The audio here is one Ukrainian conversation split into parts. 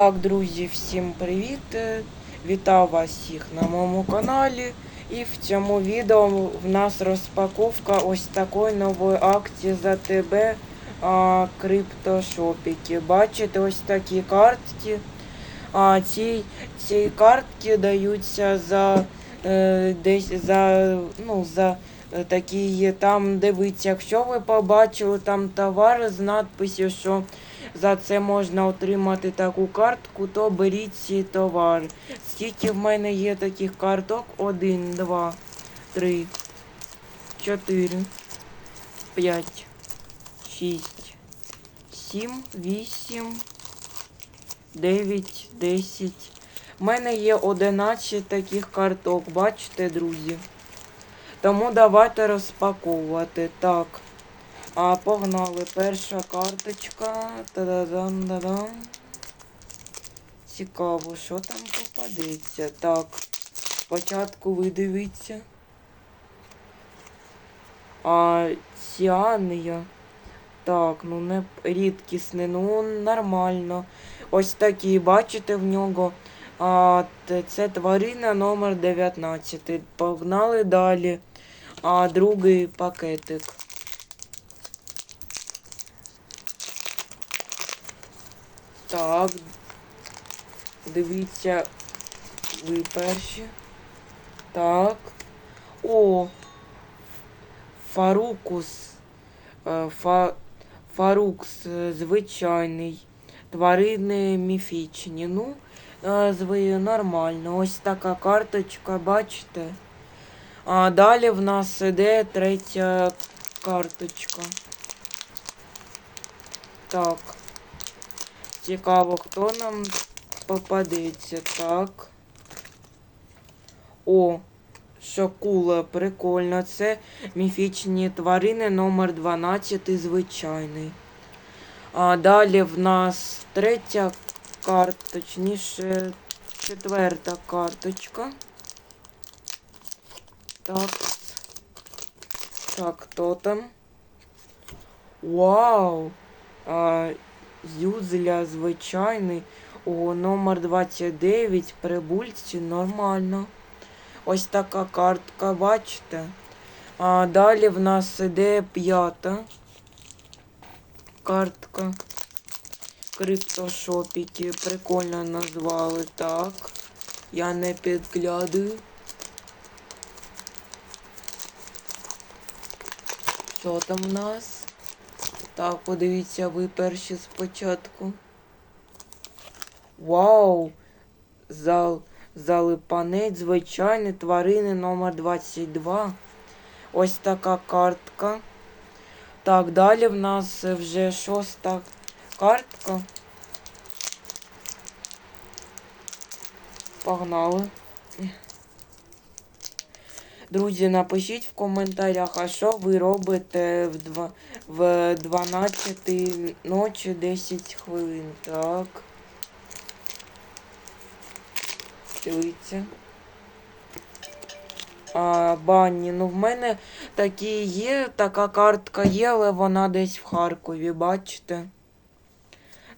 Так, друзі, всім привіт! Е, Вітаю вас всіх на моєму каналі. І в цьому відео в нас розпаковка ось такої нової акції за ТБ а, криптошопіки. Бачите, ось такі картки. А, ці, ці картки даються за е, десь за, ну, за е, такі там дивіться, якщо ви побачили там товар з надписю, що за це можна отримати таку картку, то беріть ці товари. Скільки в мене є таких карток? Один, два, три, чотири, п'ять, шість, сім, вісім, дев'ять, десять. У мене є 11 таких карток, бачите, друзі. Тому давайте розпаковувати. Так. А погнали. Перша карточка. Та-да-дам, да-дам. Цікаво, що там попадеться. Так. Спочатку ви дивіться. А Ціанія. Так, ну не рідкісне, ну нормально. Ось такі, бачите в нього. А, це тварина номер 19. Погнали далі. А другий пакетик. Так. Дивіться, ви перші. Так. О! Фарукус. Е, Фа... Фарукс е, звичайний. Тварини міфічні. Ну, е, зви нормально. Ось така карточка, бачите? А далі в нас іде третя карточка. Так. Цікаво, хто нам попадеться. Так. О, шакула, прикольно. Це міфічні тварини номер 12 звичайний. А далі в нас третя карта, точніше, четверта карточка. Так. Так, хто там? Вау! А, Юзля звичайний. О, номер 29, прибульці, нормально. Ось така картка, бачите? А далі в нас іде п'ята картка. Криптошопіки. Прикольно назвали так. Я не підглядаю. Що там в нас? Так, подивіться ви перші спочатку. Вау! Зал, залипанець, звичайний тварини номер 22. Ось така картка. Так, далі в нас вже шоста картка. Погнали. Друзі, напишіть в коментарях, а що ви робите в, два, в 12 ночі 10 хвилин. Так. Дивіться. А, банні. Ну, в мене такі є, така картка є, але вона десь в Харкові, бачите?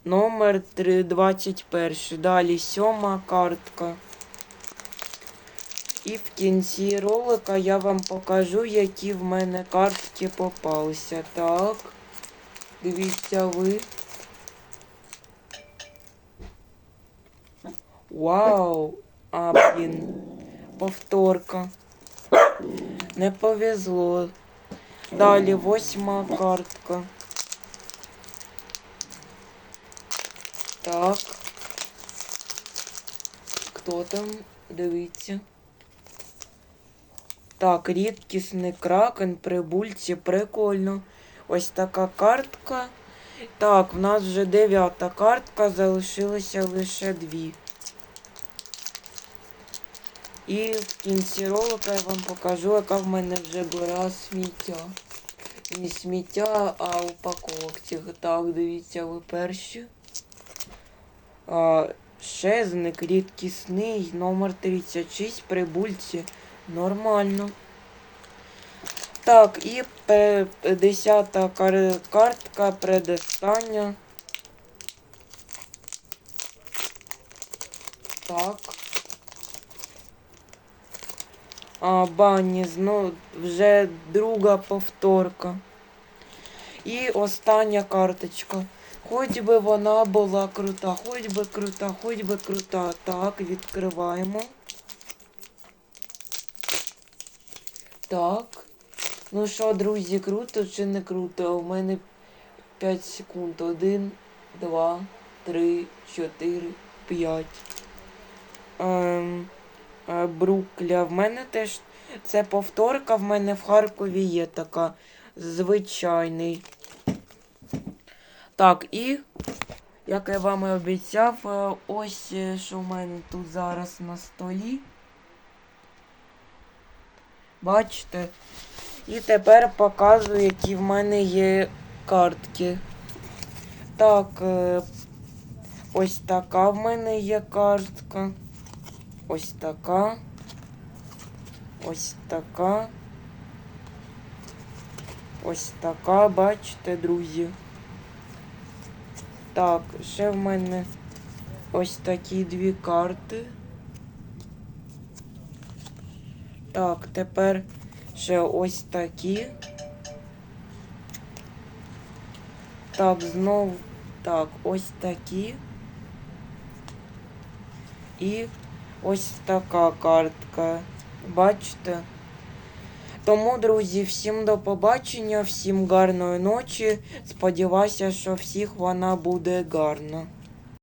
Номер 3, 21. Далі сьома картка. І в кінці ролика я вам покажу, які в мене картки попалися. Так. Дивіться ви. Вау! А, блін. Повторка. Не повезло. Далі восьма картка. Так. Хто там? Дивіться. Так, рідкісний кракен, прибульці, прикольно. Ось така картка. Так, в нас вже дев'ята картка, залишилося лише дві. І в кінці ролика я вам покажу, яка в мене вже гора сміття. Не сміття, а упаковок цих. Так, дивіться, ви перші. А, Шезник рідкісний, номер 36, прибульці. Нормально. Так, і пе- десята кар- картка предостання. Так. А, бані, знову вже друга повторка. І остання карточка. Хоч би вона була крута, хоч би крута, хоч би крута. Так, відкриваємо. Так. Ну що, друзі, круто чи не круто? У мене 5 секунд. Один, два, три, чотири, п'ять. Ем, е, Брукля. В мене теж це повторка. В мене в Харкові є така звичайний. Так, і, як я вам і обіцяв, е, ось е, що в мене тут зараз на столі. Бачите? І тепер показую, які в мене є картки. Так, е, ось така в мене є картка. Ось така. Ось така. Ось така, бачите, друзі. Так, ще в мене ось такі дві карти. Так, тепер ще ось такі. Так, знов так, ось такі. І ось така картка. Бачите? Тому, друзі, всім до побачення, всім гарної ночі. Сподіваюся, що всіх вона буде гарна.